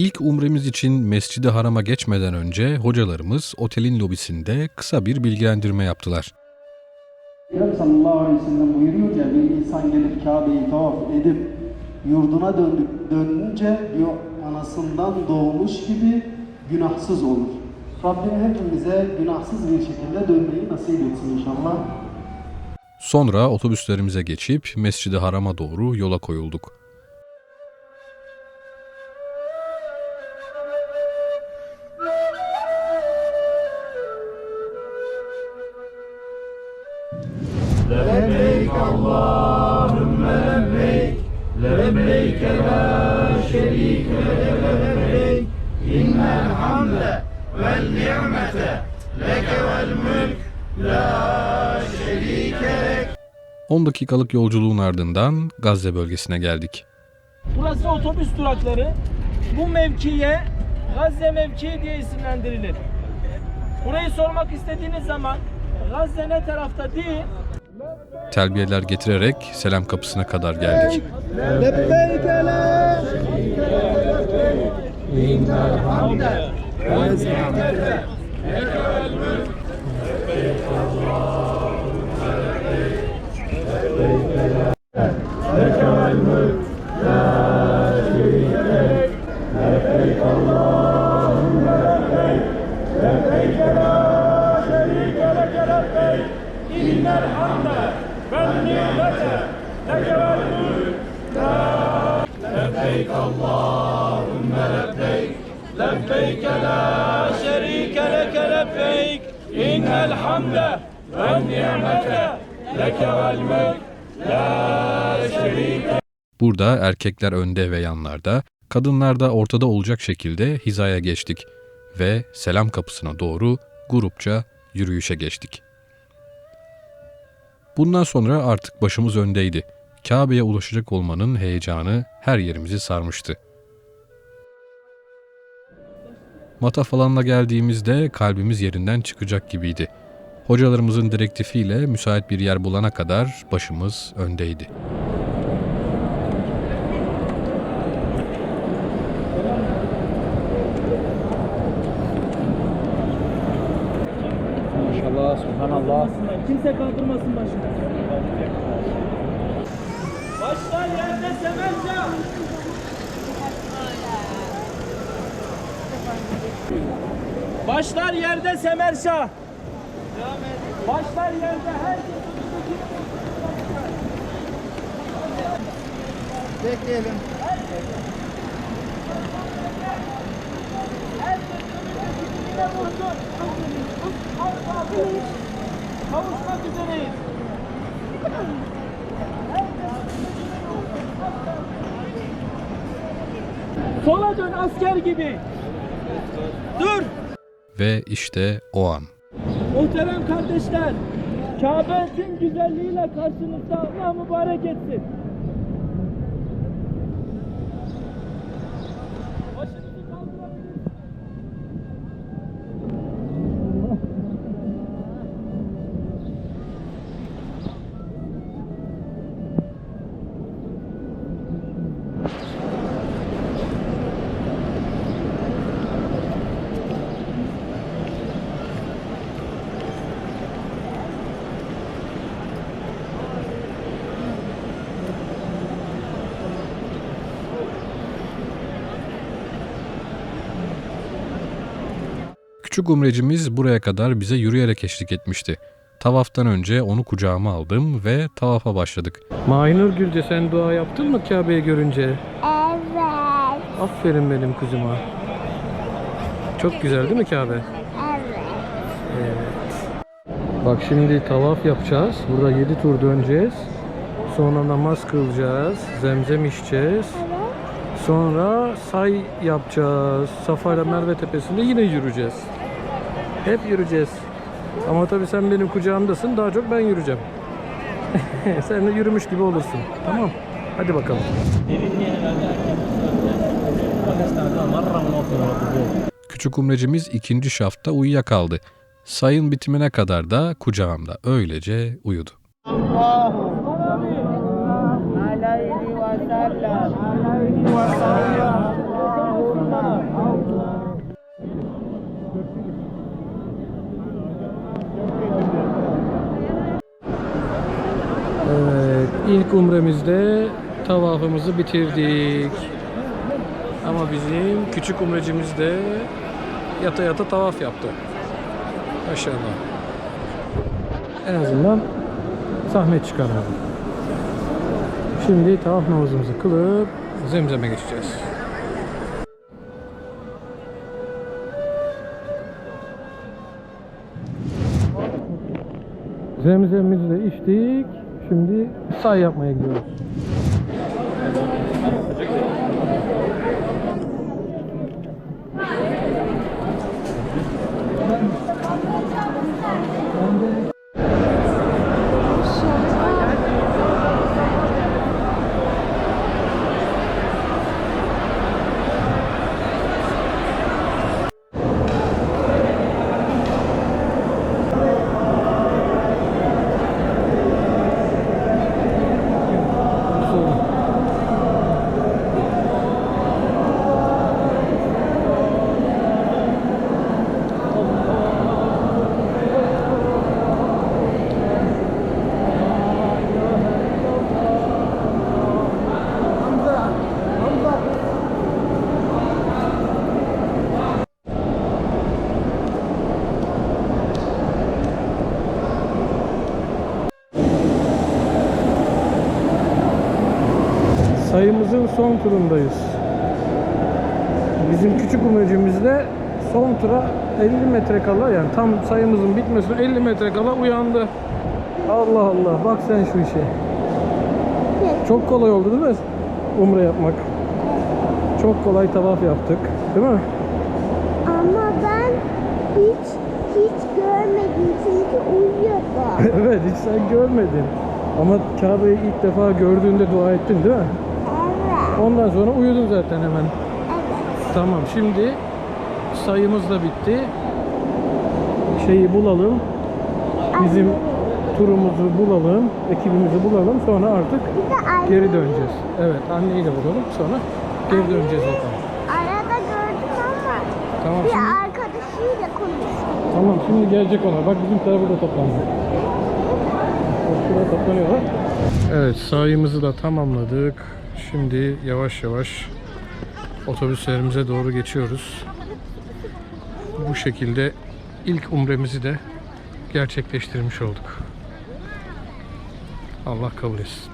İlk umremiz için Mescid-i Haram'a geçmeden önce hocalarımız otelin lobisinde kısa bir bilgilendirme yaptılar. Peygamber sallallahu aleyhi ve sellem buyuruyor ya bir insan gelip Kabe'yi tavaf edip yurduna döndük, dönünce diyor anasından doğmuş gibi günahsız olur. Rabbim hepimize günahsız bir şekilde dönmeyi nasip etsin inşallah. Sonra otobüslerimize geçip Mescid-i Haram'a doğru yola koyulduk. Lek 10 dakikalık yolculuğun ardından Gazze bölgesine geldik. Burası otobüs durakları. Bu mevkiye Gazze mevkii diye isimlendirilir. Burayı sormak istediğiniz zaman Gazze ne tarafta değil, Telbiyeler getirerek selam kapısına kadar geldik. Lebbeyk la şerike leke lebbeyk, innel hamde ve nimete leke vel mülk, la şerike Burada erkekler önde ve yanlarda, kadınlar da ortada olacak şekilde hizaya geçtik ve selam kapısına doğru grupça yürüyüşe geçtik. Bundan sonra artık başımız öndeydi. Kabe'ye ulaşacak olmanın heyecanı her yerimizi sarmıştı. Mataf alanına geldiğimizde kalbimiz yerinden çıkacak gibiydi. Hocalarımızın direktifiyle müsait bir yer bulana kadar başımız öndeydi. Maşallah, subhanallah. Kimse kaldırmasın başını. Başlar yerde semerca. Başlar yerde semerşah. Başlar yerde herkes Bekleyelim. Yine vursun. Kavuşmak üzereyiz. Sola dön asker gibi. Dur. Ve işte o an. Muhterem kardeşler. Kabe tüm güzelliğiyle karşınızda Allah mübarek etsin. Küçük umrecimiz buraya kadar bize yürüyerek eşlik etmişti. Tavaftan önce onu kucağıma aldım ve tavafa başladık. Mahinur Gülce sen dua yaptın mı Kabe'yi görünce? Evet, Aferin benim kızıma. Çok güzel değil mi Kabe? evet. Bak şimdi tavaf yapacağız. Burada 7 tur döneceğiz. Sonra namaz kılacağız. Zemzem içeceğiz. Sonra say yapacağız. Safa ile Merve tepesinde yine yürüyeceğiz. Hep yürüyeceğiz. Ama tabii sen benim kucağımdasın. Daha çok ben yürüyeceğim. sen de yürümüş gibi olursun. Tamam. Hadi bakalım. Küçük umrecimiz ikinci şafta uyuyakaldı. Sayın bitimine kadar da kucağımda öylece uyudu. İlk umremizde tavafımızı bitirdik. Ama bizim küçük umrecimiz de yata yata tavaf yaptı. Maşallah. En azından zahmet çıkarmadı. Şimdi tavaf namazımızı kılıp zemzeme geçeceğiz. Zemzemimizi de içtik. Şimdi say yapmaya gidiyoruz. Sayımızın son turundayız. Bizim küçük umrecimizde son tura 50 metre kala yani tam sayımızın bitmesine 50 metre kala uyandı. Allah Allah bak sen şu işe. Çok kolay oldu değil mi? Umre yapmak. Çok kolay tavaf yaptık. Değil mi? Ama ben hiç hiç görmedim çünkü uyuyordu. evet hiç sen görmedin. Ama Kabe'yi ilk defa gördüğünde dua ettin değil mi? Ondan sonra uyudun zaten hemen. Evet. Tamam şimdi sayımız da bitti. Şeyi bulalım. Bizim turumuzu bulalım. Ekibimizi bulalım. Sonra artık anne- geri döneceğiz. Evet anneyi de bulalım. Sonra geri döneceğiz bakalım. Arada gördüm ama Tamam bir şimdi, arkadaşıyla konuştu. tamam şimdi gelecek ona. Bak bizim tarafı da toplandı. Bak Şurada toplanıyorlar. Evet sayımızı da tamamladık. Şimdi yavaş yavaş otobüslerimize doğru geçiyoruz. Bu şekilde ilk umremizi de gerçekleştirmiş olduk. Allah kabul etsin.